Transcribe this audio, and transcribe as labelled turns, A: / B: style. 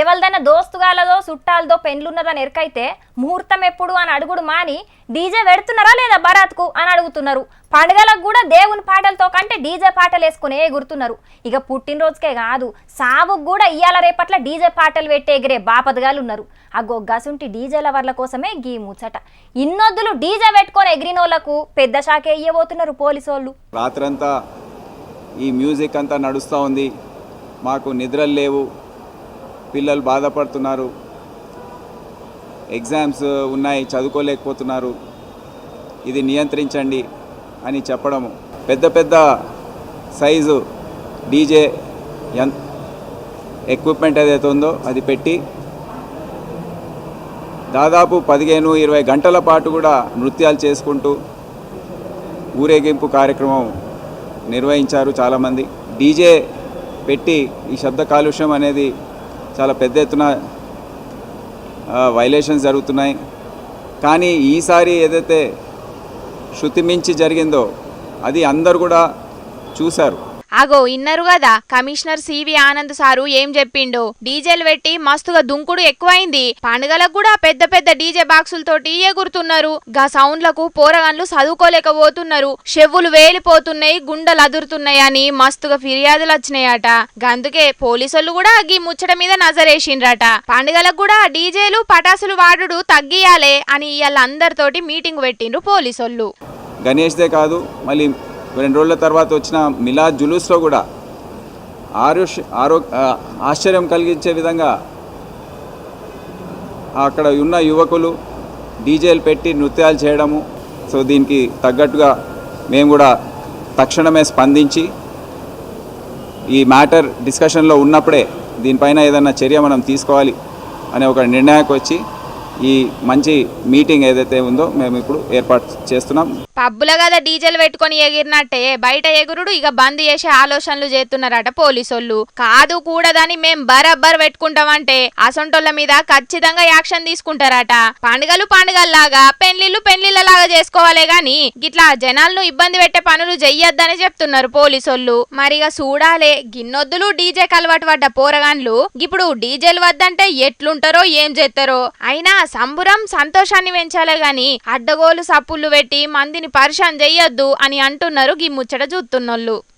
A: ఎవరిదైనా దోస్తుగాలదో చుట్టాలదో పెండ్లున్నదని ఎరకైతే ముహూర్తం ఎప్పుడు అని అడుగుడు మాని డీజే పెడుతున్నారా లేదా బరాత్కు అని అడుగుతున్నారు. పండుగలకు కూడా దేవుని పాటలతో కంటే డీజే పాటలు వేసుకుని ఎగురుతున్నారు ఇక పుట్టినరోజుకే కాదు సావుకు కూడా ఇయ్యాల రేపట్ల డీజే పాటలు పెట్టే ఎగిరే బాపతగాలు ఉన్నారు ఆ గసుంటి డీజే లవర్ల కోసమే గీ ముచ్చట. ఇన్నొద్దులు డీజే పెట్టుకొని ఎగిరినోళ్ళకు పెద్ద షాకే ఇయ్యబోతున్నారు పోలీసోళ్ళు.
B: రాత్రంతా ఈ మ్యూజిక్ అంతా నడుస్తూ ఉంది. మాకు నిద్రలు లేవు. పిల్లలు బాధపడుతున్నారు. ఎగ్జామ్స్ ఉన్నాయి చదువుకోలేకపోతున్నారు. ఇది నియంత్రించండి అని చెప్పడము. పెద్ద పెద్ద సైజు డీజే ఎంత ఎక్విప్మెంట్ ఏదైతే ఉందో అది పెట్టి దాదాపు పదిహేను ఇరవై గంటల పాటు కూడా నృత్యాలు చేసుకుంటూ ఊరేగింపు కార్యక్రమం నిర్వహించారు చాలామంది. డీజే పెట్టి ఈ శబ్ద కాలుష్యం అనేది చాలా పెద్ద ఎత్తున వైలేషన్స్ జరుగుతున్నాయి. కానీ ఈసారి ఏదైతే శృతి మించి జరిగిందో అది అందరు కూడా చూశారు.
C: అగో ఇన్నరు కదా కమిషనర్ సివి ఆనంద్ సారు ఏం చెప్పిండు? డీజేలు పెట్టి మస్తుగా దుంకుడు ఎక్కువైంది. పండుగలకు కూడా పెద్ద పెద్ద డీజే బాక్సులతోటి ఎగురుతున్నారు. గా సౌండ్లకు పోరగాన్లు చదువుకోలేకపోతున్నారు చెవులు వేలిపోతున్నాయి గుండెలు అదురుతున్నాయి అని మస్తుగా ఫిర్యాదులు వచ్చినాయట. గందుకే పోలీసులు కూడా గీ ముచ్చట మీద నజరేసిండ్రట. పండుగలకు కూడా డీజేలు పటాసులు వాడుడు తగ్గియాలే అని ఇవాళ అందరితోటి మీటింగ్ పెట్టిండ్రు పోలీసోళ్ళు.
B: గణేష్దే కాదు మళ్ళీ రెండు రోజుల తర్వాత వచ్చిన మిలా జులూస్లో కూడా ఆరుష్ ఆరో ఆశ్చర్యం కలిగించే విధంగా అక్కడ ఉన్న యువకులు డీజేలు పెట్టి నృత్యాలు చేయడము. సో దీనికి తగ్గట్టుగా మేము కూడా తక్షణమే స్పందించి ఈ మ్యాటర్ డిస్కషన్లో ఉన్నప్పుడే దీనిపైన ఏదైనా చర్య మనం తీసుకోవాలి అనే ఒక నిర్ణయానికి వచ్చి ఈ మంచి మీటింగ్ ఏదైతే ఉందో మేము ఇప్పుడు ఏర్పాటు చేస్తున్నాం.
C: పబ్బుల కదా డీజిల్ పెట్టుకొని ఎగిరినట్టే బయట ఎగురుడు ఇక బంద్ చేసే ఆలోచనలు చేస్తున్నారట పోలీసోళ్ళు. కాదు కూడదని మేం బరబ్బర్ పెట్టుకుంటామంటే అసొంటోళ్ళ మీద ఖచ్చితంగా యాక్షన్ తీసుకుంటారట. పండుగలు పండుగల్లాగా పెళ్ళిళ్ళు పెళ్ళిళ్ళలాగా చేసుకోవాలే గాని గిట్లా జనాలను ఇబ్బంది పెట్టే పనులు చెయ్యొద్దని చెప్తున్నారు పోలీసోళ్ళు. మరిగా చూడాలే గిన్నొద్దులు డీజే కలవాటు పడ్డ పోరగాన్లు ఇప్పుడు డీజేలు వద్దంటే ఎట్లుంటారో ఏం చేస్తారో అయినా సంబురం సంతోషాన్ని పెంచాలే గాని అడ్డగోలు సప్పుళ్ళు పెట్టి మందిని పరిశాన్ చెయ్యొద్దు అని అంటున్నారు. గీ ముచ్చట చూస్తున్నోళ్ళు.